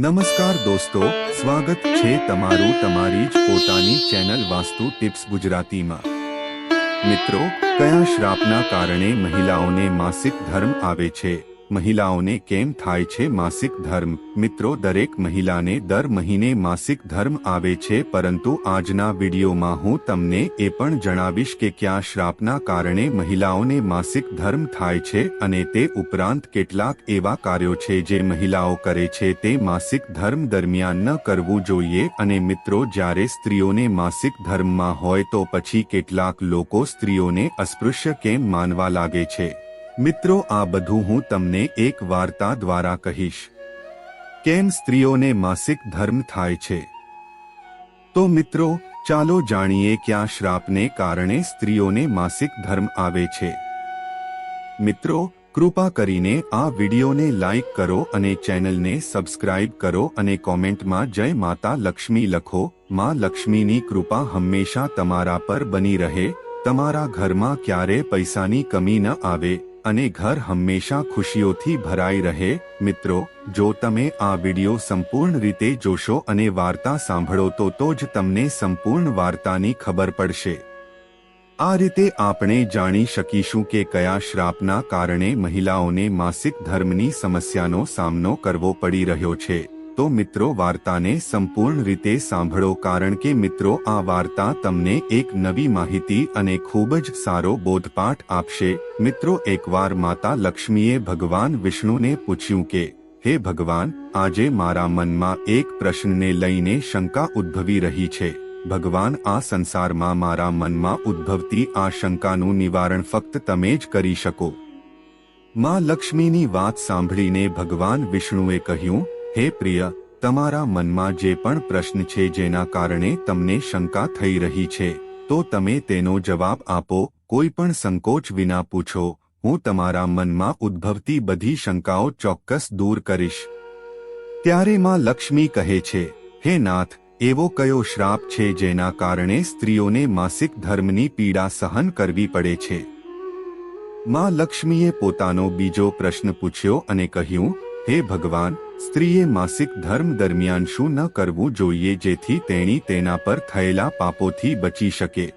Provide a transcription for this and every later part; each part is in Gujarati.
નમસ્કાર દોસ્તો, સ્વાગત છે તમારું તમારી જ પોતાની ચેનલ વાસ્તુ ટિપ્સ ગુજરાતીમાં. મિત્રો, કયા શ્રાપના કારણે મહિલાઓને માસિક ધર્મ આવે છે? મહિલાઓને કેમ થાય છે માસિક ધર્મ? મિત્રો, દરેક મહિલાને દર મહિને માસિક ધર્મ આવે છે, પરંતુ આજના વિડીયોમાં હું તમને એ પણ જણાવીશ કે ક્યાં શ્રાપના કારણે મહિલાઓને માસિક ધર્મ થાય છે અને તે ઉપરાંત કેટલાક એવા કાર્યો છે જે મહિલાઓ કરે છે તે માસિક ધર્મ દરમિયાન ન કરવું જોઈએ અને મિત્રો, જ્યારે સ્ત્રીઓને માસિક ધર્મમાં હોય તો પછી કેટલાક લોકો સ્ત્રીઓને અસ્પૃશ્ય કેમ માનવા લાગે છે? મિત્રો, આ બધું હું તમને એક વાર્તા દ્વારા કહીશ. કેમ સ્ત્રીઓને માસિક ધર્મ થાય છે? તો મિત્રો, ચાલો જાણીએ ક્યાં શ્રાપને કારણે સ્ત્રીઓને માસિક ધર્મ આવે છે. મિત્રો, કૃપા કરીને આ વિડીયોને લાઈક કરો અને ચેનલને સબસ્ક્રાઇબ કરો અને કોમેન્ટમાં જય માતા લક્ષ્મી લખો. માં લક્ષ્મીની કૃપા હંમેશા તમારા પર બની રહે. તમારા ઘરમાં ક્યારે પૈસાની કમી ન આવે. અને ઘર હંમેશા ખુશીઓથી ભરાઈ રહે. મિત્રો, જો તમે આ વિડિયો સંપૂર્ણ રીતે જોશો અને વાર્તા સાંભળો, તો તો જ તમને સંપૂર્ણ વાર્તાની ખબર પડશે. આ રીતે આપણે જાણી શકીશું કે કયા શ્રાપના કારણે મહિલાઓને માસિક ધર્મની સમસ્યાનો સામનો કરવો પડી રહ્યો છે. તો મિત્રો, વાર્તાને સંપૂર્ણ રીતે સાંભળો કારણ કે મિત્રો, આ વાર્તા તમને એક નવી માહિતી અને ખૂબ જ સારો બોધપાઠ આપશે. મિત્રો, એકવાર માતા લક્ષ્મીએ ભગવાન વિષ્ણુને પૂછ્યું કે, હે ભગવાન, આજે મારા મનમાં એક પ્રશ્નને લઈને શંકા ઉદ્ભવી રહી છે. ભગવાન, આ સંસારમાં મારા મનમાં ઉદ્ભવતી આ શંકાનું નિવારણ ફક્ત તમે જ કરી શકો. માં લક્ષ્મીની વાત સાંભળીને ભગવાન વિષ્ણુએ કહ્યું હે પ્રિય, તમારા મનમાં જે પણ પ્રશ્ન છે જેના કારણે તમને શંકા થઈ રહી છે, તો તમે તેનો જવાબ આપો, કોઈ પણ સંકોચ વિના પૂછો, હું તમારા મનમાં ઉદ્ભવતી બધી શંકાઓ ચોક્કસ દૂર કરીશ. ત્યારે માં લક્ષ્મી કહે છે, હે નાથ, એવો કયો શ્રાપ છે જેના કારણે સ્ત્રીઓને માસિક ધર્મની પીડા સહન કરવી પડે છે? માં લક્ષ્મીએ પોતાનો બીજો પ્રશ્ન પૂછ્યો અને કહ્યું, હે ભગવાન સ્ત્રીએ માસિક ધર્મ દરમિયાન શું ન કરવું જોઈએ જેથી તેણી તેના પર થયેલા પાપોથી બચી શકે?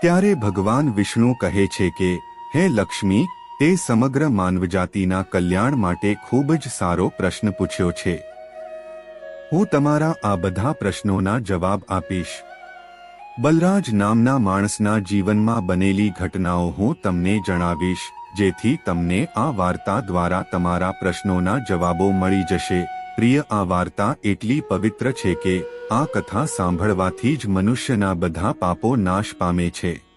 ત્યારે ભગવાન વિષ્ણુ કહે છે કે, હે લક્ષ્મી, તે સમગ્ર માનવજાતિના કલ્યાણ માટે ખૂબ જ સારો પ્રશ્ન પૂછ્યો છે. હું તમારા આ બધા પ્રશ્નોના જવાબ આપીશ. બલરાજ નામના માણસના જીવનમાં બનેલી ઘટનાઓ હું તમને જણાવીશ. જેથી તમને આ વાર્તા દ્વારા તમારા પ્રશ્નોના જવાબો મળી જશે. પ્રિય, આ વાર્તા એટલી પવિત્ર છે કે આ કથા સાંભળવાથી જ મનુષ્યના બધા પાપો નાશ પામે છે.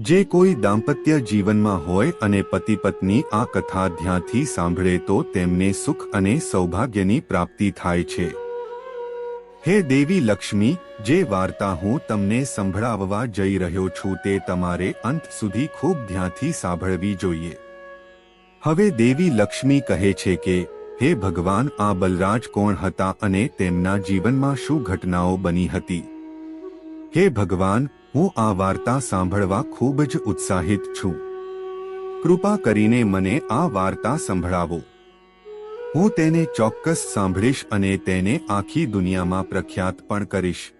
જે કોઈ દાંપત્ય જીવનમાં હોય અને પતિ પત્ની આ કથા ધ્યાનથી સાંભળે તો તેમને સુખ અને સૌભાગ્યની પ્રાપ્તિ થાય છે. હે દેવી લક્ષ્મી, જે વાર્તા હું તમને સંભળાવવા જઈ રહ્યો છું તે તમારે અંત સુધી ખૂબ ધ્યાનથી સાંભળવી જોઈએ. હવે દેવી લક્ષ્મી કહે છે કે, હે ભગવાન, આ બલરાજ કોણ હતા અને તેમના જીવનમાં શું ઘટનાઓ બની હતી? હે ભગવાન, હું આ વાર્તા સાંભળવા ખૂબ જ ઉત્સાહિત છું. કૃપા કરીને મને આ વાર્તા સંભળાવો. હું તેને ચોક્કસ સાંભળીશ અને તેને આખી દુનિયામાં પ્રખ્યાત પણ કરીશ.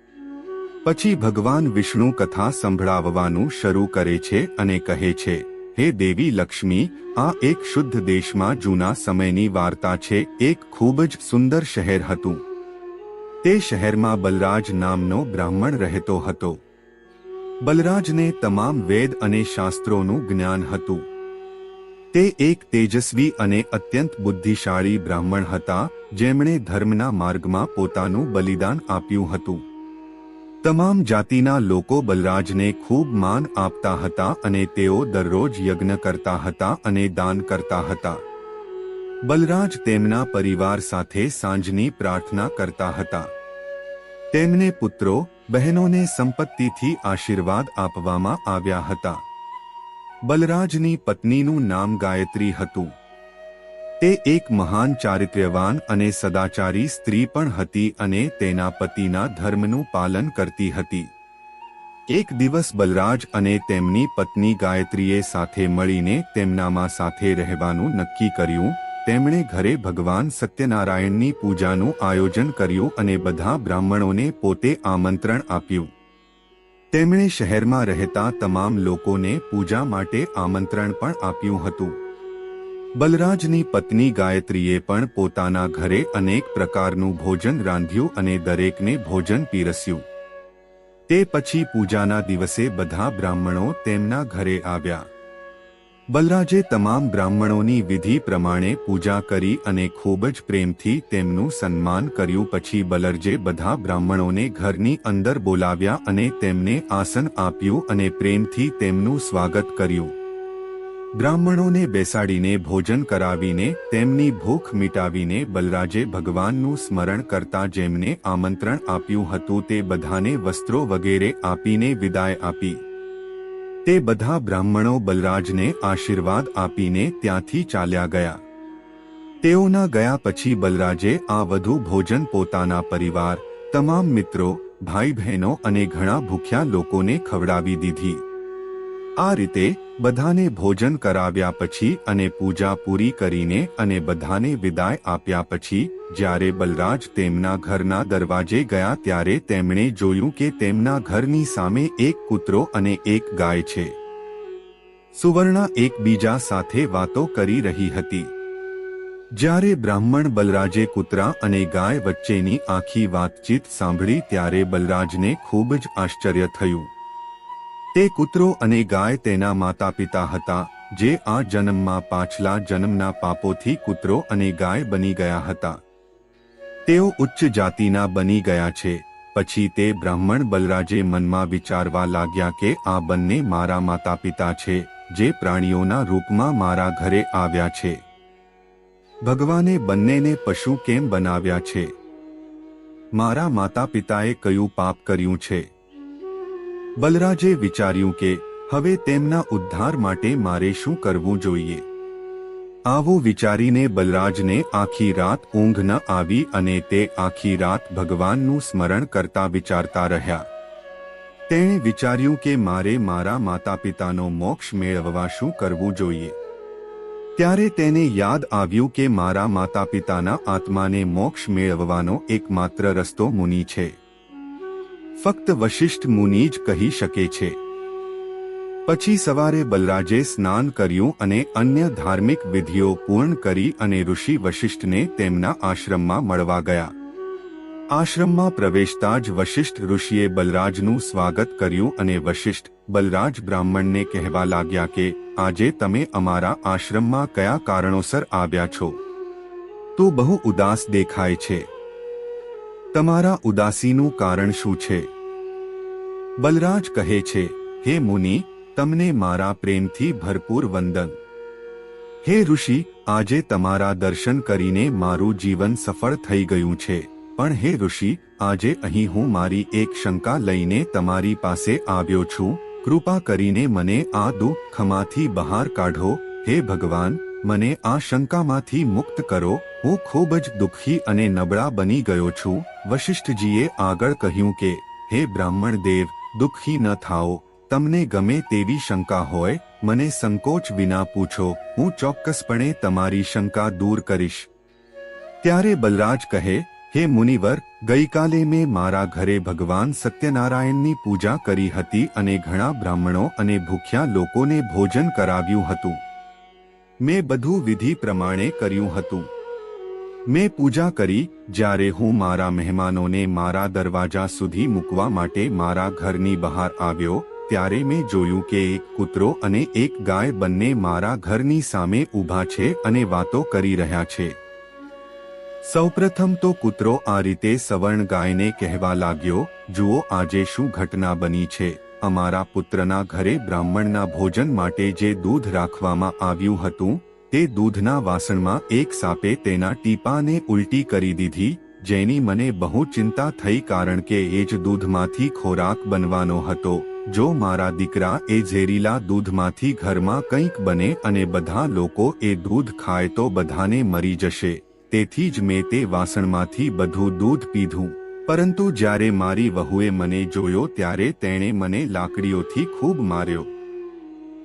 પછી ભગવાન વિષ્ણુ કથા સંભળાવવાનું શરૂ કરે છે અને કહે છે, હે દેવી લક્ષ્મી, આ એક શુદ્ધ દેશમાં જૂના સમયની વાર્તા છે, એક ખૂબ જ સુંદર શહેર હતું. તે શહેરમાં બલરાજ નામનો બ્રાહ્મણ રહેતો હતો. બલરાજને તમામ વેદ અને શાસ્ત્રોનું જ્ઞાન હતું. તે એક તેજસ્વી અને અત્યંત બુદ્ધિશાળી બ્રાહ્મણ હતા, જેમણે ધર્મના માર્ગમાં પોતાનું બલિદાન આપ્યું હતું. તમામ જાતિના લોકો બલરાજને ખૂબ માન આપતા હતા અને તેઓ દરરોજ યજ્ઞ કરતા હતા અને દાન કરતા હતા. બલરાજ તેમના પરિવાર સાથે સાંજની પ્રાર્થના કરતા હતા. તેમને પુત્રો, બહેનોને સંપત્તિથી આશીર્વાદ આપવામાં આવ્યા હતા. બલરાજની પત્નીનું નામ ગાયત્રી હતું. તે એક મહાન ચારિત્ર્યવાન અને સદાચારી સ્ત્રી પણ હતી અને તેના પતિના ધર્મનું પાલન કરતી હતી. એક દિવસ બલરાજ અને તેમની પત્ની ગાયત્રીએ સાથે મળીને તેમનામાં સાથે રહેવાનું નક્કી કર્યું. તેમણે ઘરે ભગવાન સત્યનારાયણની પૂજાનું આયોજન કર્યું અને બધા બ્રાહ્મણોને પોતે આમંત્રણ આપ્યું. તેમણે શહેરમાં રહેતા તમામ લોકોને પૂજા માટે આમંત્રણ પણ આપ્યું હતું. બલરાજની પત્ની ગાયત્રીએ પણ પોતાના ઘરે અનેક પ્રકારનું ભોજન રાંધ્યું અને દરેકને ભોજન પીરસ્યું. તે પછી પૂજાના દિવસે બધા બ્રાહ્મણો તેમના ઘરે આવ્યા. બલરાજે તમામ બ્રાહ્મણોની વિધિ પ્રમાણે પૂજા કરી અને ખૂબ જ પ્રેમથી તેમનું સન્માન કર્યું. પછી બલરજે બધા બ્રાહ્મણોને ઘરની અંદર બોલાવ્યા અને તેમને આસન આપ્યું અને પ્રેમથી તેમનું સ્વાગત કર્યું. બ્રાહ્મણોને બેસાડીને ભોજન કરાવીને તેમની ભૂખ મિટાવીને બલરાજે ભગવાનનું સ્મરણ કરતા જેમને આમંત્રણ આપ્યું હતું તે બધાને વસ્ત્રો વગેરે આપીને વિદાય આપી. તે બધા બ્રાહ્મણો બલરાજને આશીર્વાદ આપીને ત્યાંથી ચાલ્યા ગયા. તેઓના ગયા પછી બલરાજે આ વધુ ભોજન પોતાના પરિવાર, તમામ મિત્રો, ભાઈ બહેનો અને ઘણા ભૂખ્યા લોકોને ખવડાવી દીધી. આ રીતે બધાને ભોજન કરાવ્યા પછી અને પૂજા પૂરી કરીને અને બધાને વિદાય આપ્યા પછી, જ્યારે બલરાજ તેમના ઘરના દરવાજે ગયા ત્યારે તેમણે જોયું કે તેમના ઘરની સામે એક કૂતરો અને એક ગાય છે. સુવર્ણા એકબીજા સાથે વાતો કરી રહી હતી. જ્યારે બ્રાહ્મણ બલરાજે કૂતરા અને ગાય વચ્ચેની આખી વાતચીત સાંભળી ત્યારે બલરાજને ખૂબ જ આશ્ચર્ય થયું. તે કૂતરો અને ગાય તેના માતા પિતા હતા, જે આ જન્મમાં પાછલા જન્મના પાપોથી કૂતરો અને ગાય બની ગયા હતા. તેઓ ઉચ્ચ જાતિના બની ગયા છે, પછી તે બ્રાહ્મણ બલરાજે મનમાં વિચારવા લાગ્યા કે આ બંને મારા માતા પિતા છે, જે પ્રાણીઓના રૂપમાં મારા ઘરે આવ્યા છે. ભગવાને બંનેને પશુ કેમ બનાવ્યા છે? મારા માતા પિતાએ કયું પાપ કર્યું છે? બલરાજે વિચાર્યું કે, હવે તેમના ઉદ્ધાર માટે મારે શું કરવું જોઈએ? આવું વિચારીને બલરાજને આખી રાત ઊંઘ ન આવી અને તે આખી રાત ભગવાનનું સ્મરણ કરતા વિચારતા રહ્યા. તેણે વિચાર્યું કે મારે મારા માતા પિતાનો મોક્ષ મેળવવા શું કરવું જોઈએ? ત્યારે તેને યાદ આવ્યું કે મારા માતા પિતાના આત્માને મોક્ષ મેળવવાનો એકમાત્ર રસ્તો મુનિ છે. ફક્ત વશિષ્ઠ મુનિ જ કહી શકે છે. પછી સવારે બલરાજે સ્નાન કર્યું અને અન્ય ધાર્મિક વિધિઓ પૂર્ણ કરી અને ઋષિ વશિષ્ઠને તેમના આશ્રમમાં મળવા ગયા. આશ્રમમાં પ્રવેશતા જ વશિષ્ઠ ઋષિએ બલરાજનું સ્વાગત કર્યું અને વશિષ્ઠ બલરાજ બ્રાહ્મણને કહેવા લાગ્યા કે, આજે તમે અમારા આશ્રમમાં કયા કારણોસર આવ્યા છો? તો બહુ ઉદાસ દેખાય છે. તમારા ઉદાસીનું કારણ શું છે? બલરાજ કહે છે, હે મુનિ, તમને મારા પ્રેમથી ભરપૂર વંદન. હે ઋષિ, આજે તમારા દર્શન કરીને મારું જીવન સફળ થઈ ગયું છે. પણ હે ઋષિ, આજે અહીં હું મારી એક શંકા લઈને તમારી પાસે આવ્યો છું. કૃપા કરીને મને આ દુઃખમાંથી બહાર કાઢો. હે ભગવાન મને આ શંકામાંથી મુક્ત કરો. હું ખૂબ જ દુઃખી અને નબળા બની ગયો છું. વશિષ્ઠજીએ આગળ કહ્યું કે, હે બ્રાહ્મણ દેવ દુઃખી ન થાઓ. તમને ગમે તેવી શંકા હોય, મને સંકોચ વિના પૂછો. હું ચોક્કસપણે તમારી શંકા દૂર કરીશ. ત્યારે બલરાજ કહે, હે મુનિવર, ગઈકાલે મેં મારા ઘરે ભગવાન સત્યનારાયણની પૂજા કરી હતી અને ઘણા બ્રાહ્મણો અને ભૂખ્યા લોકોને ભોજન કરાવ્યું હતું. મેં બધું વિધિ પ્રમાણે કર્યું હતું. મેં પૂજા કરી, જ્યારે હું મારા મહેમાનોને મારા દરવાજા સુધી મૂકવા માટે મારા ઘરની બહાર આવ્યો, ત્યારે મેં જોયું કે એક કૂતરો અને એક ગાય બંને મારા ઘરની સામે ઊભા છે અને વાતો કરી રહ્યા છે. સૌપ્રથમ તો કૂતરો આ રીતે સવર્ણ ગાયને કહેવા લાગ્યો, જુઓ આજે શું ઘટના બની છે. અમારા પુત્રના ઘરે બ્રાહ્મણના ભોજન માટે જે દૂધ રાખવામાં આવ્યું હતું, તે દૂધના વાસણમાં એક સાપે તેના ટીપાને ઉલટી કરી દીધી, જેની મને બહુ ચિંતા થઈ કારણ કે એ જ દૂધમાંથી ખોરાક બનવાનો હતો. જો મારા દીકરા એ ઝેરીલા દૂધમાંથી ઘરમાં કંઈક બને અને બધા લોકો એ દૂધ ખાય તો બધાને મરી જશે. તેથી જ મેં તે વાસણમાંથી બધું દૂધ પીધું. પરંતુ જ્યારે મારી વહુએ મને જોયો ત્યારે તેણે મને લાકડીઓથી ખૂબ માર્યો.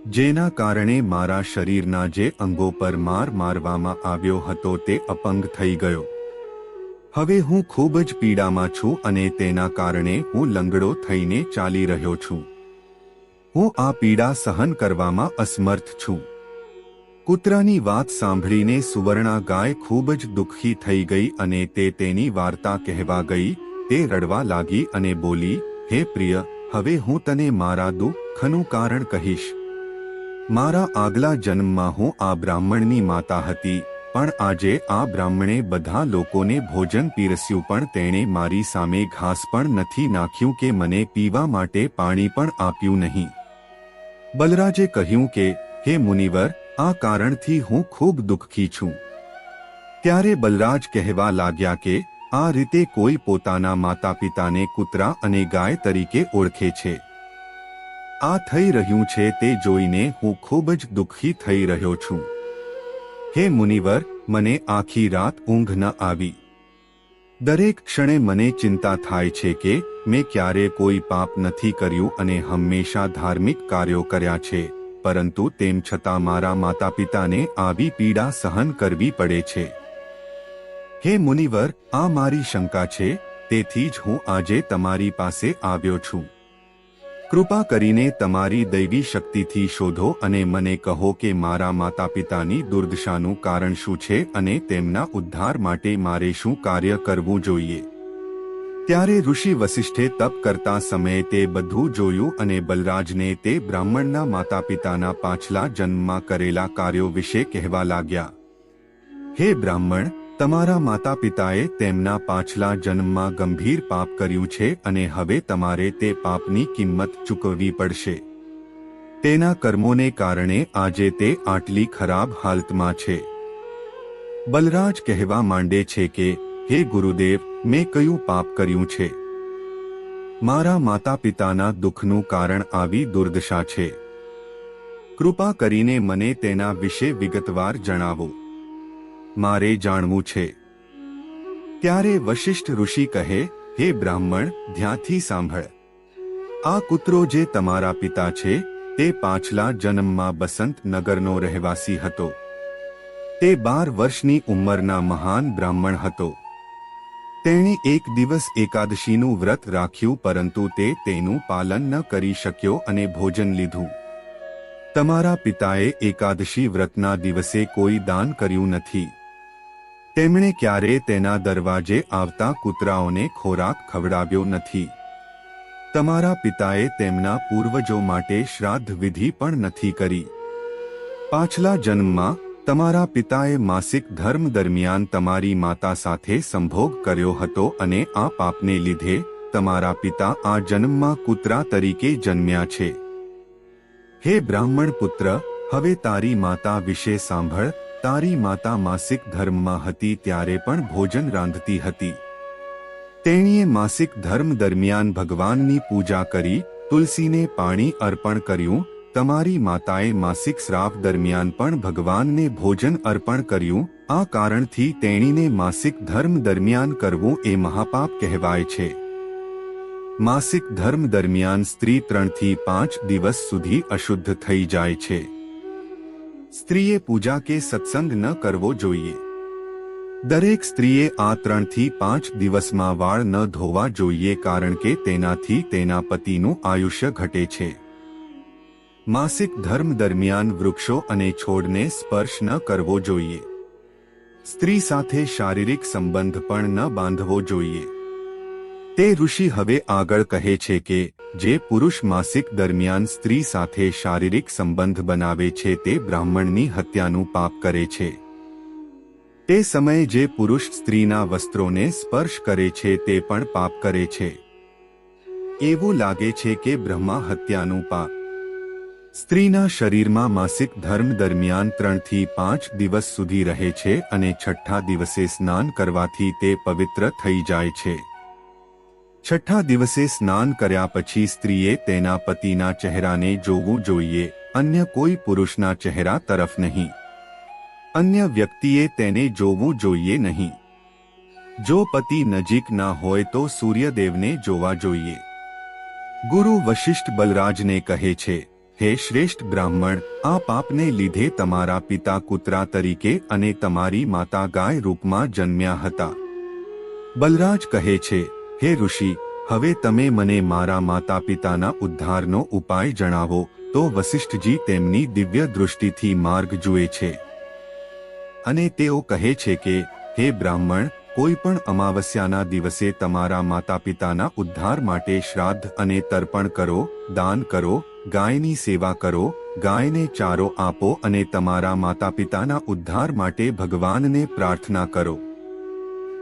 જેના કારણે મારા શરીરના જે અંગો પર માર મારવામાં આવ્યો હતો તે અપંગ થઈ ગયો. હવે હું ખૂબ જ પીડામાં છું અને તેના કારણે હું લંગડો થઈને ચાલી રહ્યો છું. હું આ પીડા સહન કરવામાં અસમર્થ છું. કૂતરાની વાત સાંભળીને સુવર્ણા ગાય ખૂબ જ દુઃખી થઈ ગઈ અને તે તેની વાર્તા કહેવા ગઈ તે રડવા લાગી અને બોલી, હે પ્રિય, હવે હું તને મારા દુઃખનું કારણ કહીશ. મારા આગલા જન્મમાં હું આ બ્રાહ્મણની માતા હતી, પણ આજે આ બ્રાહ્મણે બધા લોકોને ભોજન પીરસ્યું પણ તેણે મારી સામે ઘાસ પણ નથી નાખ્યું કે મને પીવા માટે પાણી પણ આપ્યું નહીં. બલરાજે કહ્યું કે, હે મુનિવર, આ કારણથી હું ખૂબ દુઃખી છું. ત્યારે બલરાજ કહેવા લાગ્યા કે આ રીતે કોઈ પોતાના માતા પિતાને કૂતરા અને ગાય તરીકે ઓળખે છે. આ થઈ રહ્યું છે તે જોઈને હું ખૂબ જ દુઃખી થઈ રહ્યો છું. હે મુનિવર, મને આખી રાત ઊંઘ ન આવી. દરેક ક્ષણે મને ચિંતા થાય છે કે મેં ક્યારે કોઈ પાપ નથી કર્યું અને હંમેશા ધાર્મિક કાર્યો કર્યા છે, પરંતુ તેમ છતાં મારા માતા પિતાને આવી પીડા સહન કરવી પડે છે. હે મુનિવર, આ મારી શંકા છે, તેથી જ હું આજે તમારી પાસે આવ્યો છું. કૃપા કરીને તમારી દૈવી શક્તિથી શોધો અને મને કહો કે મારા માતા પિતાની દુર્દશાનું કારણ શું છે અને તેમના ઉદ્ધાર માટે મારે શું કાર્ય કરવું જોઈએ. ત્યારે ઋષિ વસિષ્ઠે તપ કરતા સમયે તે બધું જોયું અને બલરાજને તે બ્રાહ્મણના માતા પિતાના પાછલા જન્મમાં કરેલા કાર્યો વિશે કહેવા લાગ્યા. હે બ્રાહ્મણ તમારા માતા પિતાએ તેમના પાછલા જન્મમાં ગંભીર પાપ કર્યું છે અને હવે તમારે તે પાપની કિંમત ચૂકવવી પડશે. તેના કર્મોને કારણે આજે તે આટલી ખરાબ હાલતમાં છે. બલરાજ કહેવા માંડે છે કે, હે ગુરુદેવ, મેં કયું પાપ કર્યું છે? મારા માતા પિતાના દુઃખનું કારણ આવી દુર્દશા છે. કૃપા કરીને મને તેના વિશે વિગતવાર જણાવો. મારે જાણવું છે. ત્યારે વશિષ્ઠ ઋષિ કહે, હે બ્રાહ્મણ, ધ્યાનથી સાંભળ. આ કૂતરો જે તમારા પિતા છે, તે પાછલા જન્મમાં બસંત નગરનો રહેવાસી હતો. તે બાર વર્ષની ઉંમરના મહાન બ્રાહ્મણ હતો. તેણે એક દિવસ એકાદશીનું વ્રત રાખ્યું, પરંતુ તે તેનું પાલન ન કરી શક્યો અને ભોજન લીધું. તમારા પિતાએ એકાદશી વ્રતના દિવસે કોઈ દાન કર્યું નથી. તેમણે ક્યારે તેના દરવાજે આવતા કૂતરાઓને ખોરાક ખવડાવ્યો નથી. તમારા પિતાએ તેમના પૂર્વજો માટે શ્રાદ્ધ વિધિ પણ નથી કરી. પાછલા જન્મમાં તમારા પિતાએ માસિક ધર્મ દરમિયાન તમારી માતા સાથે સંભોગ કર્યો હતો અને આ પાપને લીધે તમારા પિતા આ જન્મમાં કૂતરા તરીકે જન્મ્યા છે. હે બ્રાહ્મણ પુત્ર હવે તારી માતા વિશે સાંભળ તારી માતા માસિક ધર્મમાં હતી ત્યારે પણ ભોજન રાંધતી હતી. તેણીએ માસિક ધર્મ દરમિયાન ભગવાનની પૂજા કરી, તુલસીને પાણી અર્પણ કર્યું, તમારી માતાએ માસિક શ્રાપ દરમિયાન પણ ભગવાનને ભોજન અર્પણ કર્યું, આ કારણથી તેણીને માસિક ધર્મ દરમિયાન કરવું એ મહાપાપ કહેવાય છે. માસિક ધર્મ દરમિયાન સ્ત્રી ત્રણથી પાંચ દિવસ સુધી અશુદ્ધ થઈ જાય છે. સ્ત્રીએ પૂજા કે સત્સંગ ન કરવો જોઈએ. દરેક સ્ત્રીએ આ ત્રણથી પાંચ દિવસમાં વાળ ન ધોવા જોઈએ કારણ કે તેનાથી તેના પતિનું આયુષ્ય ઘટે છે. માસિક ધર્મ દરમિયાન વૃક્ષો અને છોડને સ્પર્શ ન કરવો જોઈએ. સ્ત્રી સાથે શારીરિક સંબંધ પણ ન બાંધવો જોઈએ. તે ઋષિ હવે આગળ કહે છે કે, જે પુરુષ માસિક દરમિયાન સ્ત્રી સાથે શારીરિક સંબંધ બનાવે છે તે બ્રાહ્મણની હત્યાનું પાપ કરે છે. તે સમયે જે પુરુષ સ્ત્રીના વસ્ત્રોને સ્પર્શ કરે છે તે પણ પાપ કરે છે. એવું લાગે છે કે બ્રહ્મા હત્યાનું પાપ. સ્ત્રીના શરીરમાં માસિક ધર્મ દરમિયાન ત્રણથી પાંચ દિવસ સુધી રહે છે અને છઠ્ઠા દિવસે સ્નાન કરવાથી તે પવિત્ર થઈ જાય છે. છઠ્ઠા દિવસે સ્નાન કર્યા પછી સ્ત્રીએ તેના પતિના ચહેરાને જોવું જોઈએ, અન્ય કોઈ પુરુષના ચહેરા તરફ નહીં. અન્ય વ્યક્તિએ તેને જોવું જોઈએ નહીં. જો પતિ નજીક ના હોય તો સૂર્યદેવને જોવા જોઈએ. ગુરુ વશિષ્ઠ બલરાજને કહે છે, હે શ્રેષ્ઠ બ્રાહ્મણ, આ પાપને લીધે તમારા પિતા કૂતરા તરીકે અને તમારી માતા ગાય રૂપમાં જન્મ્યા હતા. બલરાજ કહે છે હે ઋષિ, હવે તમે મને મારા માતા પિતાના ઉદ્ધારનો ઉપાય જણાવો, તો વસિષ્ઠજી તેમની દિવ્ય દૃષ્ટિથી માર્ગ જુએ છે. અને તેઓ કહે છે કે, હે બ્રાહ્મણ, કોઈ પણ અમાવસ્યાના દિવસે તમારા માતા પિતાના ઉદ્ધાર માટે શ્રાદ્ધ અને તર્પણ કરો, દાન કરો, ગાયની સેવા કરો, ગાયને ચારો આપો અને તમારા માતા પિતાના ઉદ્ધાર માટે ભગવાનને પ્રાર્થના કરો.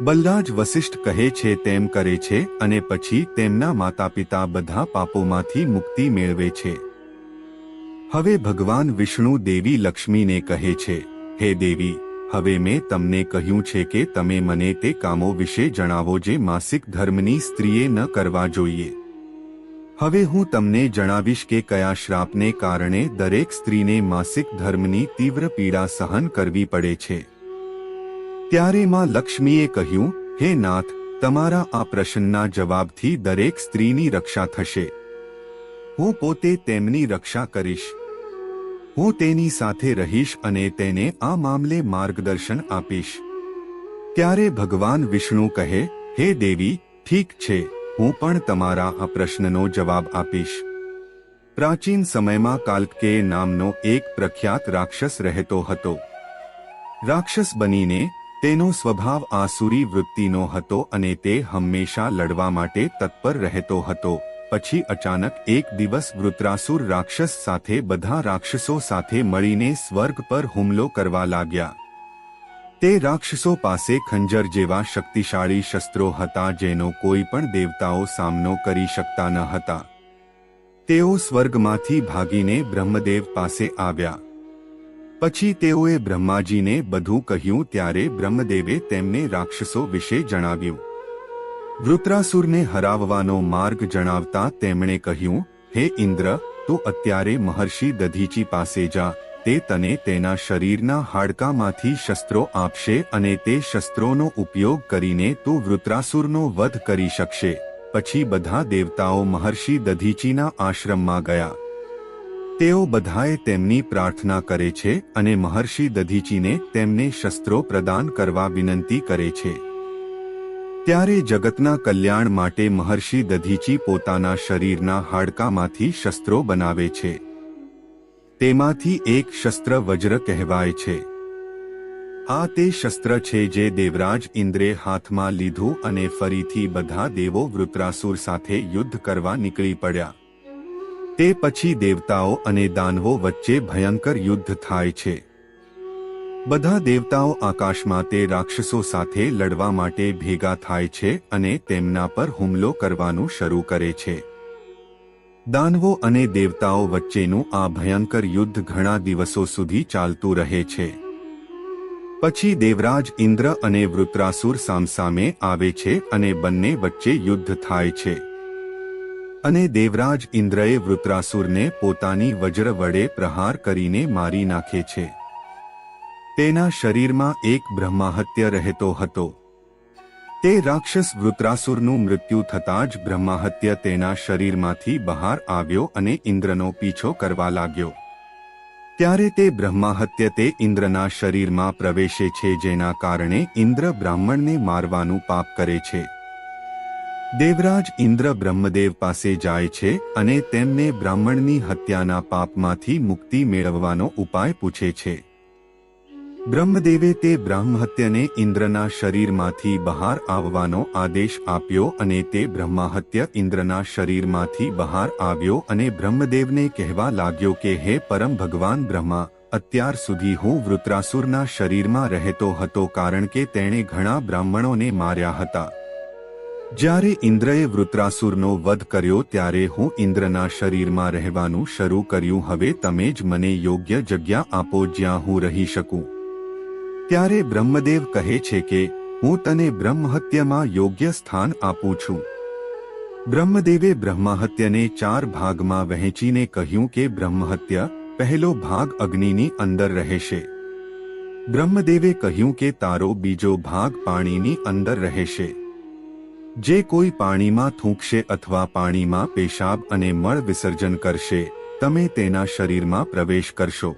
બલરાજ વસિષ્ઠ કહે છે, તેમ કરે છે અને પછી તેમના માતા પિતા બધા પાપોમાંથી મુક્તિ મેળવે છે. હવે ભગવાન વિષ્ણુ દેવી લક્ષ્મીને કહે છે, હે દેવી, હવે મેં તમને કહ્યું છે કે તમે મને તે કામો વિશે જણાવો જે માસિક ધર્મની સ્ત્રીએ ન કરવા જોઈએ. હવે હું તમને જણાવીશ કે કયા શ્રાપને કારણે દરેક સ્ત્રીને માસિક ધર્મની તીવ્ર પીડા સહન કરવી પડે છે. ત્યારે માં લક્ષ્મીએ કહ્યું, હે નાથ, તમારા આ પ્રશ્નના જવાબથી દરેક સ્ત્રીની રક્ષા થશે. હું પોતે તેમની રક્ષા કરીશ. હું તેની સાથે રહીશ અને તેને આ મામલે માર્ગદર્શન આપીશ. ત્યારે ભગવાન વિષ્ણુ કહે, હે દેવી, ઠીક છે, હું પણ તમારા આ પ્રશ્નનો જવાબ આપીશ. પ્રાચીન સમયમાં કાલકે નામનો એક પ્રખ્યાત રાક્ષસ રહેતો હતો. રાક્ષસ બનીને તેનો સ્વભાવ આસુરી વૃત્તિનો હતો અને તે હંમેશા લડવા માટે તત્પર રહેતો હતો. પછી અચાનક એક દિવસ વૃત્રાસુર રાક્ષસ સાથે બધા રાક્ષસો સાથે મળીને સ્વર્ગ પર હુમલો કરવા લાગ્યા. તે રાક્ષસો પાસે ખંજર જેવા શક્તિશાળી શસ્ત્રો હતા જેનો કોઈ પણ દેવતાઓ સામનો કરી શકતા ન હતા. તેઓ સ્વર્ગમાંથી ભાગીને બ્રહ્મદેવ પાસે આવ્યા. પછી તેઓએ બ્રહ્માજીને બધું કહ્યું ત્યારે બ્રહ્મદેવે તેમને રાક્ષસો વિશે જણાવ્યું. વૃત્રાસુરને હરાવવાનો માર્ગ જણાવતા તેમણે કહ્યું, હે ઇન્દ્ર, તું અત્યારે મહર્ષિ દધીચી પાસે જા, તે તને તેના શરીરના હાડકામાંથી શસ્ત્રો આપશે અને તે શસ્ત્રોનો ઉપયોગ કરીને તું વૃત્રાસુરનો વધ કરી શકશે. પછી બધા દેવતાઓ મહર્ષિ દધીચીના આશ્રમમાં ગયા. તેઓ બધાએ તેમની પ્રાર્થના કરે છે અને મહર્ષિ દધીચીને તેમને શસ્ત્રો પ્રદાન કરવા વિનંતી કરે છે. ત્યારે જગતના કલ્યાણ માટે મહર્ષિ દધીચી પોતાના શરીરના હાડકામાંથી શસ્ત્રો બનાવે છે. તેમાંથી એક શસ્ત્ર વજ્ર કહેવાય છે. આ તે શસ્ત્ર છે જે દેવરાજ ઇન્દ્રે હાથમાં લીધું અને ફરીથી બધા દેવો વૃત્રાસુર સાથે યુદ્ધ કરવા નીકળી પડ્યા. તે પછી દેવતાઓ અને દાનવો વચ્ચે ભયંકર યુદ્ધ થાય છે. બધા દેવતાઓ આકાશમાં તે રાક્ષસો સાથે લડવા માટે ભેગા થાય છે અને તેમના પર હુમલો કરવાનું શરૂ કરે છે. દાનવો અને દેવતાઓ વચ્ચેનું આ ભયંકર યુદ્ધ ઘણા દિવસો સુધી ચાલતું રહે છે. પછી દેવરાજ ઇન્દ્ર અને વૃત્રાસુર સામસામે આવે છે અને બંને વચ્ચે યુદ્ધ થાય છે. અને દેવરાજ ઇન્દ્રએ વૃત્રાસુરને પોતાની વજ્ર વડે પ્રહાર કરીને મારી નાખે છે. તેના શરીરમાં એક બ્રહ્માહત્ય રહેતો હતો. તે રાક્ષસ વૃત્રાસુરનું મૃત્યુ થતાં જ બ્રહ્માહત્ય તેના શરીરમાંથી બહાર આવ્યો અને ઇન્દ્રનો પીછો કરવા લાગ્યો. ત્યારે તે બ્રહ્માહત્ય તે ઇન્દ્રના શરીરમાં પ્રવેશે છે જેના કારણે ઇન્દ્ર બ્રાહ્મણને મારવાનું પાપ કરે છે. દેવરાજ ઇન્દ્ર બ્રહ્મદેવ પાસે જાય છે અને તેમને બ્રાહ્મણની હત્યાના પાપમાંથી મુક્તિ મેળવવાનો ઉપાય પૂછે છે. બ્રહ્મદેવે તે બ્રહ્મહત્યને ઇન્દ્રના શરીરમાંથી બહાર આવવાનો આદેશ આપ્યો અને તે બ્રહ્માહત્ય ઇન્દ્રના શરીરમાંથી બહાર આવ્યો અને બ્રહ્મદેવને કહેવા લાગ્યો કે, હે પરમ ભગવાન બ્રહ્મા, અત્યાર સુધી હું વૃત્રાસુરના શરીરમાં રહેતો હતો કારણ કે તેણે ઘણા બ્રાહ્મણોને માર્યા હતા. જ્યારે ઇન્દ્રએ વૃત્રાસુરનો વધ કર્યો ત્યારે હું ઇન્દ્રના શરીરમાં રહેવાનું શરૂ કર્યું. હવે તમે જ મને યોગ્ય જગ્યા આપો જ્યાં હું રહી શકું. ત્યારે બ્રહ્મદેવ કહે છે કે, હું તને બ્રહ્મહત્યમાં યોગ્ય સ્થાન આપું છું. બ્રહ્મદેવે બ્રહ્મહત્યને ચાર ભાગમાં વહેંચીને કહ્યું કે બ્રહ્મહત્ય પહેલો ભાગ અગ્નિની અંદર રહેશે. બ્રહ્મદેવે કહ્યું કે તારો બીજો ભાગ પાણીની અંદર રહેશે. જે કોઈ પાણીમાં થૂંકશે અથવા પાણીમાં પેશાબ અને મળ વિસર્જન કરશે, તમે તેના શરીરમાં પ્રવેશ કરશો.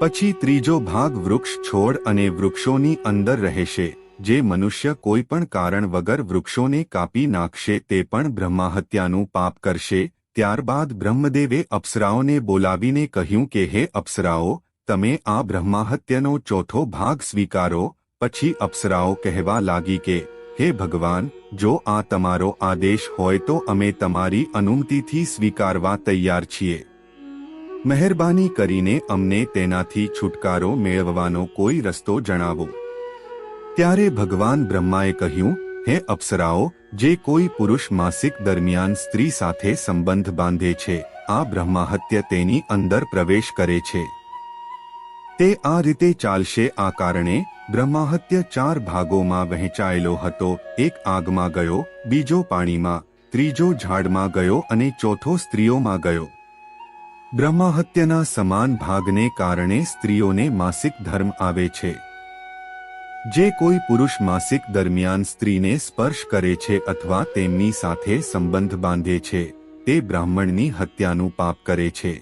પછી ત્રીજો ભાગ વૃક્ષ છોડ અને વૃક્ષોની અંદર રહેશે, જે મનુષ્ય કોઈ પણ કારણ વગર વૃક્ષોને કાપી નાખશે, તે પણ બ્રહ્માહત્યાનું પાપ કરશે. ત્યારબાદ બ્રહ્મદેવે અપ્સરાઓને બોલાવીને કહ્યું કે, હે અપ્સરાઓ, તમે આ બ્રહ્માહત્યનો ચોથો ભાગ સ્વીકારો. પછી અપ્સરાઓ કહેવા લાગી કે હે ભગવાન, જો આ તમારો આદેશ હોય તો અમે તમારી અનુમતિથી સ્વીકારવા તૈયાર છીએ. મહેરબાની કરીને અમને તેનાથી છુટકારો મેળવવાનો કોઈ રસ્તો જણાવો. ત્યારે ભગવાન બ્રહ્માએ કહ્યું, હે અપ્સરાઓ, જે કોઈ પુરુષ માસિક દરમિયાન સ્ત્રી સાથે સંબંધ બાંધે છે, આ બ્રહ્માહત્ય તેની અંદર પ્રવેશ કરે છે. તે આ રીતે ચાલશે આ કારણે બ્રહ્માહત્ય ચાર ભાગોમાં વહેંચાયેલો હતો. એક આગમાં ગયો, બીજો પાણીમાં, ત્રીજો ઝાડમાં ગયો અને ચોથો સ્ત્રીઓમાં ગયો. બ્રહ્માહત્યના સમાન ભાગને કારણે સ્ત્રીઓને માસિક ધર્મ આવે છે. જે કોઈ પુરુષ માસિક દરમિયાન સ્ત્રીને સ્પર્શ કરે છે અથવા તેમની સાથે સંબંધ બાંધે છે, તે બ્રાહ્મણની હત્યાનું પાપ કરે છે.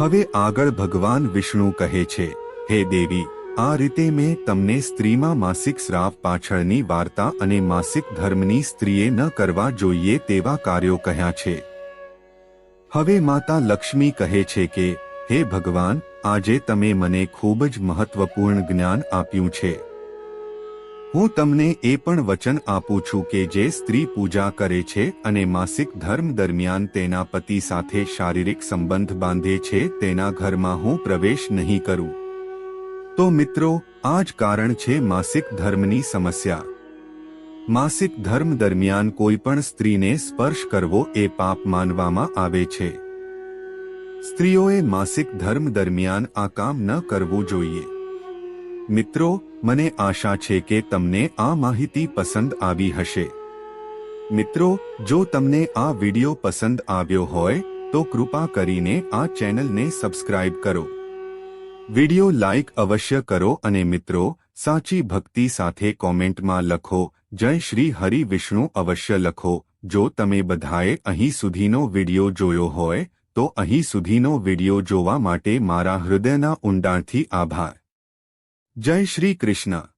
હવે આગળ ભગવાન વિષ્ણુ કહે છે, હે દેવી આ રીતે મેં તમને સ્ત્રીમાં માસિક શ્રાપ પાછળની વાર્તા અને માસિક ધર્મની સ્ત્રીએ ન કરવા જોઈએ તેવા કાર્યો કહ્યા છે. હવે માતા લક્ષ્મી કહે છે કે, હે ભગવાન, આજે તમે મને ખૂબ જ મહત્વપૂર્ણ જ્ઞાન આપ્યું છે. હું તમને એ પણ વચન આપું છું કે જે સ્ત્રી પૂજા કરે છે અને માસિક ધર્મ દરમિયાન તેના પતિ સાથે શારીરિક સંબંધ બાંધે છે, તેના ઘરમાં હું પ્રવેશ નહીં કરું. તો મિત્રો, આ જ કારણ છે માસિક ધર્મની સમસ્યા. માસિક ધર્મ દરમિયાન કોઈ પણ સ્ત્રીને સ્પર્શ કરવો એ પાપ માનવામાં આવે છે. સ્ત્રીઓએ માસિક ધર્મ દરમિયાન આ કામ ન કરવું જોઈએ. મિત્રો, મને આશા છે કે તમને આ માહિતી પસંદ આવી હશે. મિત્રો, જો તમને આ વિડિયો પસંદ આવ્યો હોય, તો કૃપા કરીને આ ચેનલને સબસ્ક્રાઇબ કરો. વિડિયો લાઇક અવશ્ય કરો અને મિત્રો, સાચી ભક્તિ સાથે કોમેન્ટમાં લખો, જય શ્રી હરિ વિષ્ણુ અવશ્ય લખો. જો તમે બધાએ અહીં સુધીનો વિડિયો જોયો હોય, તો અહીં સુધીનો વિડિયો જોવા માટે મારા હૃદયના ઊંડાણથી આભાર. જય શ્રી કૃષ્ણ.